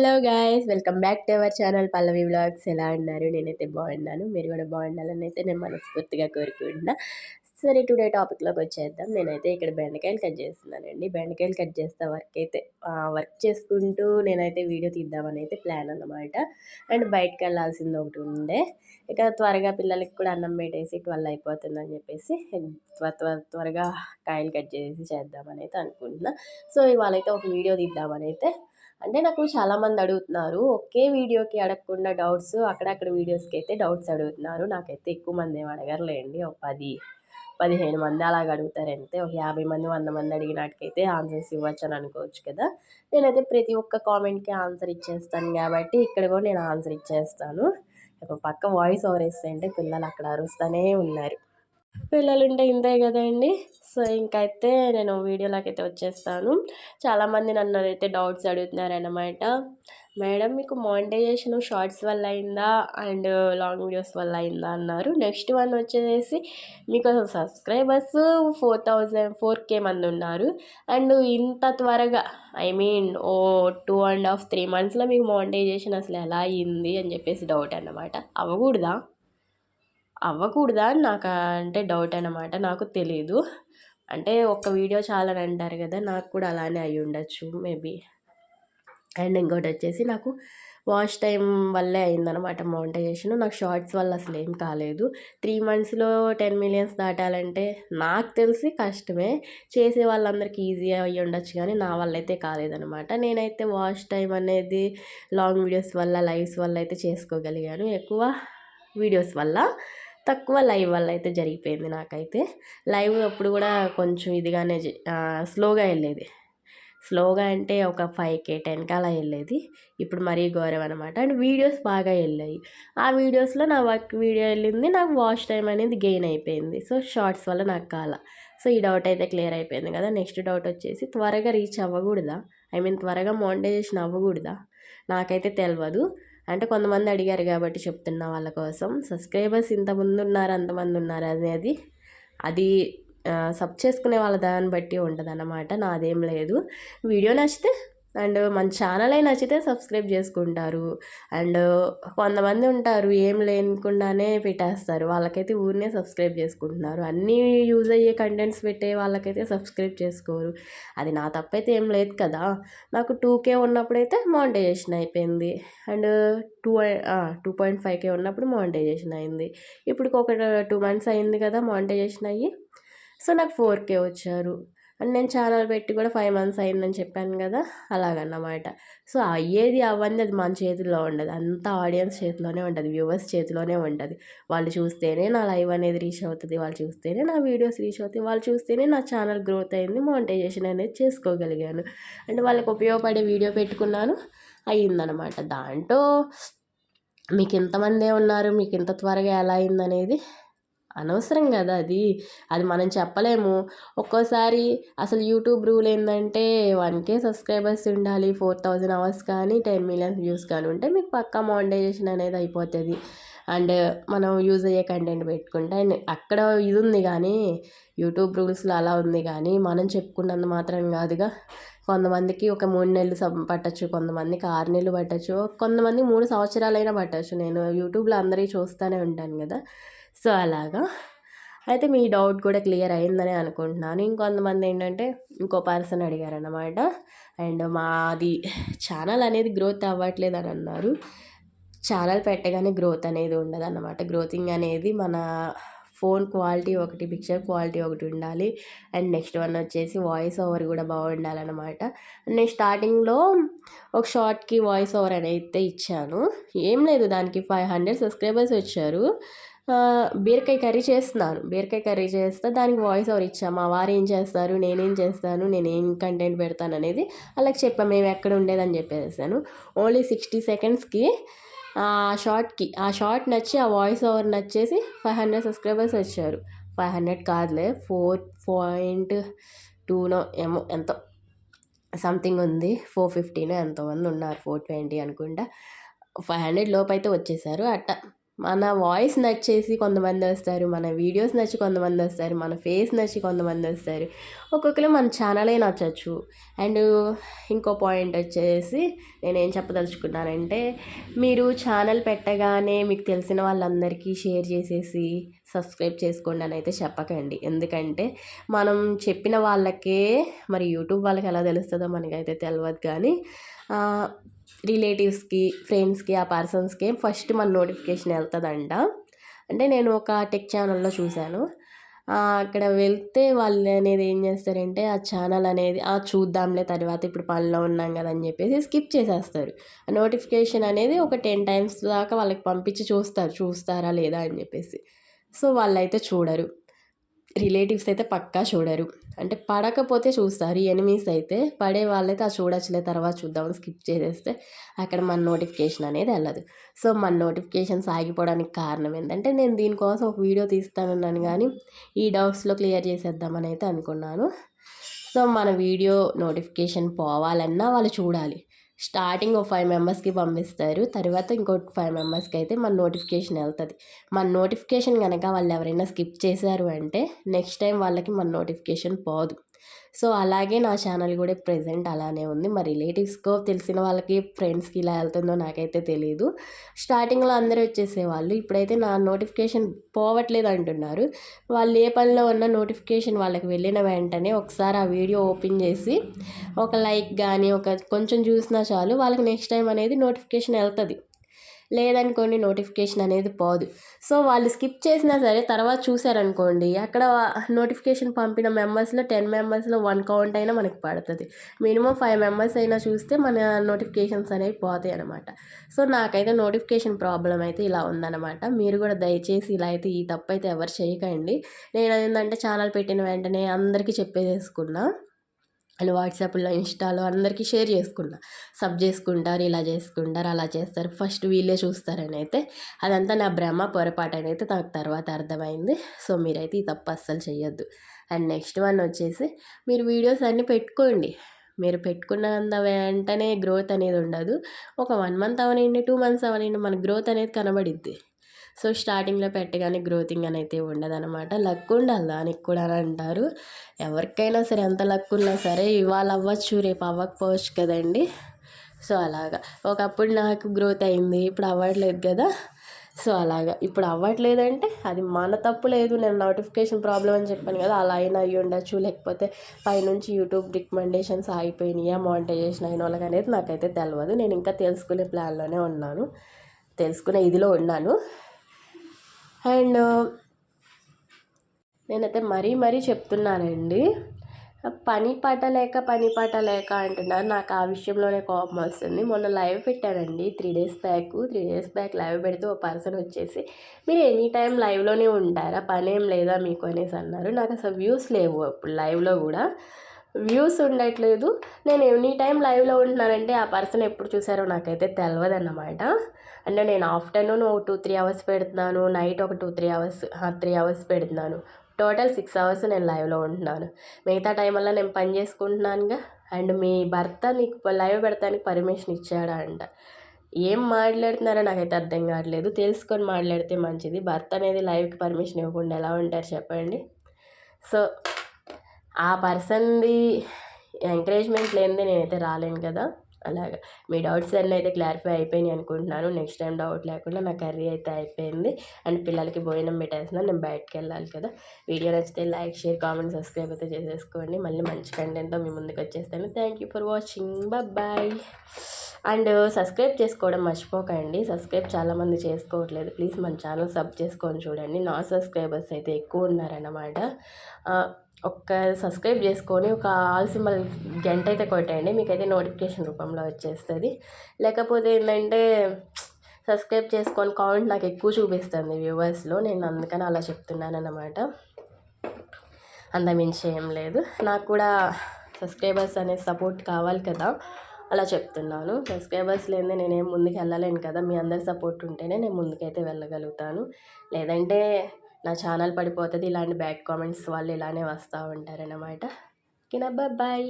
Hello guys welcome back to our channel Pallavi vlogs. ఎలా ఉన్నారు? నేనైతే బాగున్నాను. మీరు కూడా బాగుండాలని అయితే నేను మనస్ఫూర్తిగా కోరుకుంటున్నా. సరే టుడే టాపిక్లోకి వచ్చేద్దాం. నేనైతే ఇక్కడ బెండకాయలు కట్ చేస్తున్నానండి. బెండకాయలు కట్ చేస్తా వర్క్ అయితే వర్క్ చేసుకుంటూ నేనైతే వీడియో తీద్దామని అయితే ప్లాన్ అనమాట అండ్ బయటకు వెళ్ళాల్సింది ఒకటి ఉండే. ఇక త్వరగా పిల్లలకి కూడా అన్నం పెట్టేసి ట్వెల్వ్ అయిపోతుందని చెప్పేసి త్వరగా కాయలు కట్ చేసి చేద్దామని అయితే అనుకుంటున్నా. సో ఇవాళ అయితే ఒక వీడియో తీద్దామని అయితే అంటే నాకు చాలామంది అడుగుతున్నారు ఒకే వీడియోకి అడగకుండా డౌట్స్ అక్కడక్కడ వీడియోస్కి అయితే డౌట్స్ అడుగుతున్నారు. నాకైతే ఎక్కువ మంది ఏమి అడగరులేండి. ఒక పది పదిహేను మంది అలాగ అడుగుతారంటే ఒక యాభై మంది వంద మంది అడిగినట్టుకైతే ఆన్సర్స్ ఇవ్వచ్చు అని అనుకోవచ్చు కదా. నేనైతే ప్రతి ఒక్క కామెంట్కి ఆన్సర్ ఇచ్చేస్తాను కాబట్టి ఇక్కడ కూడా నేను ఆన్సర్ ఇచ్చేస్తాను. ఒక పక్క వాయిస్ ఓవర్ ఇస్తే పిల్లలు అక్కడ అరుస్తూనే ఉన్నారు. పిల్లలుంటే ఇంతే కదండి. సో ఇంకైతే నేను వీడియోలోకైతే వచ్చేస్తాను. చాలామంది నన్ను అయితే డౌట్స్ అడుగుతున్నారనమాట మేడం మీకు మానిటైజేషన్ షార్ట్స్ వల్ల అయిందా? అండ్ లాంగ్ వీడియోస్ వల్ల అయిందా? అన్నారు. నెక్స్ట్ వన్ వచ్చేసి మీకు subscribers four thousand four K మంది ఉన్నారు. అండ్ ఇంత త్వరగా I mean oh two and half three మంత్స్లో మీకు మానిటైజేషన్ అసలు ఎలా అయింది అని చెప్పేసి డౌట్ అన్నమాట. అవ్వకూడదా? అవ్వకూడదా అని నాకు అంటే డౌట్ అనమాట నాకు తెలియదు అంటే ఒక్క వీడియో చాలని అంటారు కదా నాకు కూడా అలానే అయి ఉండొచ్చు మేబీ. అండ్ ఇంకోటి వచ్చేసి నాకు వాష్ టైం వల్లే అయిందనమాట మౌంటైజేషన్ నాకు షార్ట్స్ వల్ల అసలు ఏం కాలేదు. త్రీ మంత్స్లో టెన్ మిలియన్స్ దాటాలంటే నాకు తెలిసి కష్టమే. చేసే వాళ్ళందరికీ ఈజీ అయ్యి ఉండొచ్చు కానీ నా వల్ల అయితే కాలేదనమాట నేనైతే వాష్ టైం అనేది లాంగ్ వీడియోస్ వల్ల లైవ్స్ వల్ల అయితే చేసుకోగలిగాను. ఎక్కువ వీడియోస్ వల్ల. తక్కువ లైవ్ వల్ల అయితే జరిగిపోయింది నాకైతే. లైవ్ అప్పుడు కూడా కొంచెం ఇదిగానే స్లోగా వెళ్ళేది. స్లోగా అంటే ఒక ఫైవ్ కే టెన్కి అలా వెళ్ళేది. ఇప్పుడు మరీ ఘోరం అనమాట అండ్ వీడియోస్ బాగా వెళ్ళాయి. ఆ వీడియోస్లో నా వర్క్ వీడియో వెళ్ళింది నాకు వాచ్ టైం అనేది గెయిన్ అయిపోయింది. సో షార్ట్స్ వల్ల నాకు కాల. సో ఈ డౌట్ అయితే క్లియర్ అయిపోయింది కదా. నెక్స్ట్ డౌట్ వచ్చేసి త్వరగా రీచ్ అవ్వకూడదా? ఐ మీన్ త్వరగా మోనిటైజేషన్ అవ్వకూడదా? నాకైతే తెలియదు అంటే కొంతమంది అడిగారు కాబట్టి చెప్తున్నా వాళ్ళ కోసం. సబ్స్క్రైబర్స్ ఇంతమంది ఉన్నారు అంతమంది ఉన్నారు అనేది అది సబ్ చేసుకునే వాళ్ళ దాన్ని బట్టి ఉంటుంది అన్నమాట నాదేం లేదు. వీడియో నచ్చితే అండ్ మన ఛానల్ అయినా నచ్చితే సబ్స్క్రైబ్ చేసుకుంటారు. అండ్ కొంతమంది ఉంటారు ఏం లేనకుండానే పెట్టేస్తారు. వాళ్ళకైతే ఊరినే సబ్స్క్రైబ్ చేసుకుంటున్నారు. అన్నీ యూజ్ అయ్యే కంటెంట్స్ పెట్టే వాళ్ళకైతే సబ్స్క్రైబ్ చేసుకోరు. అది నా తప్పైతే ఏం లేదు కదా. నాకు టూ కే ఉన్నప్పుడైతే మానిటైజేషన్ అయిపోయింది. And two two point five K ఉన్నప్పుడు మానిటైజేషన్ అయింది. ఇప్పుడు ఒక టూ మంత్స్ అయింది కదా మానిటైజేషన్ అయ్యి. సో నాకు ఫోర్ కే వచ్చారు. అండ్ నేను ఛానల్ పెట్టి కూడా ఫైవ్ మంత్స్ అయిందని చెప్పాను కదా అలాగన్నమాట. సో అయ్యేది అవన్నీ అది మన చేతిలో ఉండదు. అంత ఆడియన్స్ చేతిలోనే ఉంటుంది వ్యూవర్స్ చేతిలోనే ఉంటుంది. వాళ్ళు చూస్తేనే నా లైవ్ అనేది రీచ్ అవుతుంది వాళ్ళు చూస్తేనే నా వీడియోస్ రీచ్ అవుతాయి వాళ్ళు చూస్తేనే నా ఛానల్ గ్రోత్ అయింది మానిటైజేషన్ అనేది చేసుకోగలిగాను. అంటే వాళ్ళకి ఉపయోగపడే వీడియో పెట్టుకున్నాను అయ్యిందనమాట దాంట్లో మీకు ఇంతమందే ఉన్నారు మీకు ఇంత త్వరగా ఎలా అయిందనేది అనవసరం కదా అది. అది మనం చెప్పలేము. ఒక్కోసారి అసలు యూట్యూబ్ రూల్ ఏంటంటే వన్ కే సబ్స్క్రైబర్స్ ఉండాలి ఫోర్ థౌజండ్ అవర్స్ కానీ టెన్ మిలియన్స్ వ్యూస్ కానీ ఉంటే మీకు పక్కా మానిటైజేషన్ అనేది అయిపోతుంది. అండ్ మనం యూజ్ అయ్యే కంటెంట్ పెట్టుకుంటే అండ్ అక్కడ ఇది ఉంది కానీ యూట్యూబ్ రూల్స్లో అలా ఉంది కానీ మనం చెప్పుకున్నంత మాత్రం కాదుగా. కొంతమందికి ఒక మూడు నెలలు పట్టచ్చు కొంతమందికి ఆరు నెలలు పట్టచ్చు కొంతమంది మూడు సంవత్సరాలైనా పట్టచ్చు. నేను యూట్యూబ్లో అందరికీ చూస్తూనే ఉంటాను కదా. సో అలాగా. అయితే మీ డౌట్ కూడా క్లియర్ అయిందని అనుకుంటున్నాను. ఇంకొంతమంది ఏంటంటే ఇంకో పర్సన్ అడిగారనమాట అండ్ మాది ఛానల్ అనేది గ్రోత్ అవ్వట్లేదు అని అన్నారు ఛానల్ పెట్టగానే గ్రోత్ అనేది ఉండదు అన్నమాట గ్రోతింగ్ అనేది మన ఫోన్ క్వాలిటీ ఒకటి పిక్చర్ క్వాలిటీ ఒకటి ఉండాలి. అండ్ నెక్స్ట్ వన్ వచ్చేసి వాయిస్ ఓవర్ కూడా బాగుండాలన్నమాట. నేను స్టార్టింగ్లో ఒక షార్ట్కి వాయిస్ ఓవర్ అనేది ఇచ్చాను. ఏం లేదు దానికి ఫైవ్ హండ్రెడ్ సబ్స్క్రైబర్స్ వచ్చారు. బీరకాయ కర్రీ చేస్తున్నాను. బీరకాయ కర్రీ చేస్తే దానికి వాయిస్ ఓవర్ ఇచ్చాము మా వారు ఏం చేస్తారు నేనేం చేస్తాను నేను ఏం కంటెంట్ పెడతాను అనేది అలాగే చెప్పాము మేము ఎక్కడ ఉండేదని చెప్పేసాను ఓన్లీ సిక్స్టీ సెకండ్స్కి ఆ షార్ట్కి ఆ షార్ట్ నచ్చి ఆ వాయిస్ ఓవర్ నచ్చేసి ఫైవ్ హండ్రెడ్ సబ్స్క్రైబర్స్ వచ్చారు. ఫైవ్ హండ్రెడ్ కాదులే ఫోర్ పాయింట్ టూనో ఏమో ఎంతో. సంథింగ్ ఉంది. ఫోర్ ఫిఫ్టీనో ఎంతోమంది ఉన్నారు. ఫోర్ ట్వంటీ అనుకుంటా. ఫైవ్ హండ్రెడ్ లోపు అయితే వచ్చేసారు. అట్ట. మన వాయిస్ నచ్చేసి కొంతమంది వస్తారు మన వీడియోస్ నచ్చి కొంతమంది వస్తారు మన ఫేస్ నచ్చి కొంతమంది వస్తారు. ఒక్కొక్కరు మన ఛానలే నచ్చచ్చు. అండ్ ఇంకో పాయింట్ వచ్చేసి నేనేం చెప్పదలుచుకున్నానంటే మీరు ఛానల్ పెట్టగానే మీకు తెలిసిన వాళ్ళందరికీ షేర్ చేసేసి సబ్స్క్రైబ్ చేసుకోండి అని అయితే చెప్పకండి. ఎందుకంటే మనం చెప్పిన వాళ్ళకే మరి యూట్యూబ్ వాళ్ళకి ఎలా తెలుస్తుందో మనకైతే తెలియదు కానీ రిలేటివ్స్కి ఫ్రెండ్స్కి ఆ పర్సన్స్కి ఫస్ట్ మన నోటిఫికేషన్ వెళ్తుందంట. అంటే నేను ఒక టెక్ ఛానల్లో చూశాను. అక్కడ వెళ్తే వాళ్ళు అనేది ఏం చేస్తారంటే ఆ ఛానల్ అనేది ఆ చూద్దాంలే తర్వాత ఇప్పుడు పనిలో ఉన్నాం కదా అని చెప్పేసి స్కిప్ చేసేస్తారు. నోటిఫికేషన్ అనేది ఒక టెన్ టైమ్స్ దాకా వాళ్ళకి పంపించి చూస్తారు చూస్తారా లేదా అని చెప్పేసి. సో వాళ్ళైతే చూడరు. రిలేటివ్స్ అయితే పక్కా చూడరు. అంటే పడకపోతే చూస్తారు. ఎనిమీస్ అయితే పడే వాళ్ళైతే ఆ చూడొచ్చులే తర్వాత చూద్దామని స్కిప్ చేసేస్తే అక్కడ మన నోటిఫికేషన్ అనేది వెళ్ళదు. సో మన నోటిఫికేషన్స్ ఆగిపోవడానికి కారణం ఏంటంటే నేను దీనికోసం ఒక వీడియో తీస్తానన్నాను కానీ ఈ డౌట్స్లో క్లియర్ చేసేద్దామని అయితే అనుకున్నాను. సో మన వీడియో నోటిఫికేషన్ పోవాలన్నా వాళ్ళు చూడాలి. స్టార్టింగ్ ఒక ఫైవ్ మెంబర్స్కి పంపిస్తారు. తర్వాత ఇంకో ఫైవ్ మెంబర్స్కి అయితే మన నోటిఫికేషన్ వెళ్తుంది. మన నోటిఫికేషన్ కనుక వాళ్ళు ఎవరైనా స్కిప్ చేశారు అంటే నెక్స్ట్ టైం వాళ్ళకి మన నోటిఫికేషన్ పోదు. సో అలాగే నా ఛానల్ కూడా ప్రజెంట్ అలానే ఉంది. మా రిలేటివ్స్కో తెలిసిన వాళ్ళకి ఫ్రెండ్స్కి ఇలా వెళ్తుందో నాకైతే తెలియదు స్టార్టింగ్లో అందరూ వచ్చేసేవాళ్ళు. ఇప్పుడైతే నా నోటిఫికేషన్ పోవట్లేదు అంటున్నారు. వాళ్ళు ఏ పనిలో ఉన్న నోటిఫికేషన్ వాళ్ళకి వెళ్ళిన వెంటనే ఒకసారి ఆ వీడియో ఓపెన్ చేసి ఒక లైక్ కానీ ఒక కొంచెం చూసినా చాలు. వాళ్ళకి నెక్స్ట్ టైం అనేది నోటిఫికేషన్ వెళ్తుంది. లేదనుకోండి నోటిఫికేషన్ అనేది పోదు. సో వాళ్ళు స్కిప్ చేసినా సరే తర్వాత చూసారనుకోండి అక్కడ నోటిఫికేషన్ పంపిన మెంబర్స్లో టెన్ మెంబర్స్లో వన్ కౌంట్ అయినా మనకి పడుతుంది. మినిమం ఫైవ్ మెంబర్స్ అయినా చూస్తే మన నోటిఫికేషన్స్ అనేవి పోతాయి అనమాట సో నాకైతే నోటిఫికేషన్ ప్రాబ్లం అయితే ఇలా ఉందన్నమాట. మీరు కూడా దయచేసి ఇలా అయితే ఈ తప్పు అయితే ఎవరు చేయకండి. నేను ఏంటంటే ఛానల్ పెట్టిన వెంటనే అందరికీ చెప్పేసేసుకున్నా. అండ్ వాట్సాప్లో ఇన్స్టాలో అందరికీ షేర్ చేసుకున్నా. సబ్ చేసుకుంటారు ఇలా చేసుకుంటారు అలా చేస్తారు. ఫస్ట్ వీళ్ళే చూస్తారని అయితే అదంతా నా భ్రమ పొరపాటు అని అయితే నాకు తర్వాత అర్థమైంది. సో మీరైతే ఈ తప్పు అస్సలు చేయొద్దు అండ్ నెక్స్ట్ వన్ వచ్చేసి మీరు వీడియోస్ అన్నీ పెట్టుకోండి. మీరు పెట్టుకున్నంత వెంటనే గ్రోత్ అనేది ఉండదు. ఒక వన్ మంత్ అవనండి టూ మంత్స్ అవనండి మన గ్రోత్ అనేది కనబడిద్ది. సో స్టార్టింగ్లో పెట్టగానే గ్రోతింగ్ అని అయితే ఉండదన్నమాట. లక్ ఉండాలి దానికి కూడా అని అంటారు. ఎవరికైనా సరే ఎంత లక్ ఉన్నా సరే ఇవాళ అవ్వచ్చు రేపు అవ్వకపోవచ్చు కదండి. సో అలాగా. ఒకప్పుడు నాకు గ్రోత్ అయింది ఇప్పుడు అవ్వట్లేదు కదా. సో అలాగా. ఇప్పుడు అవ్వట్లేదంటే అది మన తప్పు లేదు. నేను నోటిఫికేషన్ ప్రాబ్లం అని చెప్పాను కదా అలా అయినా అయ్యి ఉండొచ్చు. లేకపోతే పైనుంచి యూట్యూబ్ రికమెండేషన్స్ ఆగిపోయినాయా మానిటైజేషన్ అయిన వాళ్ళకి అనేది నాకైతే తెలియదు నేను ఇంకా తెలుసుకునే ప్లాన్లోనే ఉన్నాను. తెలుసుకునే ఇదిలో ఉన్నాను. అండ్ నేనైతే మరీ మరీ చెప్తున్నానండి. పని పాట లేక పని పాట లేక అంటున్నారు. నాకు ఆ విషయంలోనే కోపం వస్తుంది. మొన్న లైవ్ పెట్టానండి. Three days back three days back live పెడితే ఒక పర్సన్ వచ్చేసి మీరు ఎనీ టైం లైవ్లోనే ఉంటారా? పని ఏం లేదా మీకు? అనేసి అన్నారు. నాకు అసలు వ్యూస్ లేవు అప్పుడు లైవ్లో కూడా. వ్యూస్ ఉండట్లేదు. నేను ఎనీ టైం లైవ్లో ఉంటున్నానంటే ఆ పర్సన్ ఎప్పుడు చూసారో నాకైతే తెలియదు అన్నమాట అంటే నేను ఆఫ్టర్నూన్ ఒక టూ త్రీ అవర్స్ పెడుతున్నాను నైట్ ఒక two three hours three hours పెడుతున్నాను. టోటల్ సిక్స్ అవర్స్ నేను లైవ్లో ఉంటున్నాను. మిగతా టైం వల్ల నేను పని చేసుకుంటున్నానుగా. అండ్ మీ భర్త నీకు లైవ్ పెడతానికి పర్మిషన్ ఇచ్చాడా అంట. ఏం మాట్లాడుతున్నారో నాకైతే అర్థం కావట్లేదు. తెలుసుకొని మాట్లాడితే మంచిది. భర్త అనేది లైవ్కి పర్మిషన్ ఇవ్వకుండా ఎలా ఉంటారు చెప్పండి. సో ఆ పర్సన్ది ఎంకరేజ్మెంట్ లేనిదే నేనైతే రాలేను కదా. అలాగా. మీ డౌట్స్ అన్నీ అయితే క్లారిఫై అయిపోయినాయి అనుకుంటున్నాను. నెక్స్ట్ టైం డౌట్ లేకుండా నా కర్రీ అయితే అయిపోయింది. అండ్ పిల్లలకి భోజనం పెట్టేసిన నేను బయటకు వెళ్ళాలి కదా. వీడియో నచ్చితే లైక్ షేర్ కామెంట్ సబ్స్క్రైబ్ అయితే చేసేసుకోండి. మళ్ళీ మంచి కంటెంట్తో మీ ముందుకు వచ్చేస్తాను. Thank you for watching bye and subscribe చేసుకోవడం మర్చిపోకండి. సబ్స్క్రైబ్ చాలామంది చేసుకోవట్లేదు. ప్లీజ్ మన ఛానల్ సబ్ చేసుకొని చూడండి. నా సబ్స్క్రైబర్స్ అయితే ఎక్కువ ఉన్నారన్నమాట. ఒక్క సబ్స్క్రైబ్ చేసుకొని ఒక ఆల్ సింబల్ గంట అయితే కొట్టేయండి. మీకైతే నోటిఫికేషన్ రూపంలో వచ్చేస్తుంది. లేకపోతే ఏంటంటే సబ్స్క్రైబ్ చేసుకొని కామెంట్ నాకు ఎక్కువ చూపిస్తుంది వ్యూవర్స్లో. నేను అందుకని అలా చెప్తున్నాను అన్నమాట అంతమించి ఏం లేదు. నాకు కూడా సబ్స్క్రైబర్స్ అనే సపోర్ట్ కావాలి కదా అలా చెప్తున్నాను. సబ్స్క్రైబర్స్ లేదే నేనేం ముందుకు వెళ్ళలేను కదా. మీ అందరి సపోర్ట్ ఉంటేనే నేను ముందుకైతే వెళ్ళగలుగుతాను. లేదంటే నా ఛానల్ పడిపోతుంది. ఇలాంటి బ్యాక్ కామెంట్స్ వాళ్ళు ఇలానే వస్తూ ఉంటారనమాట ఓకేనా? బాయ్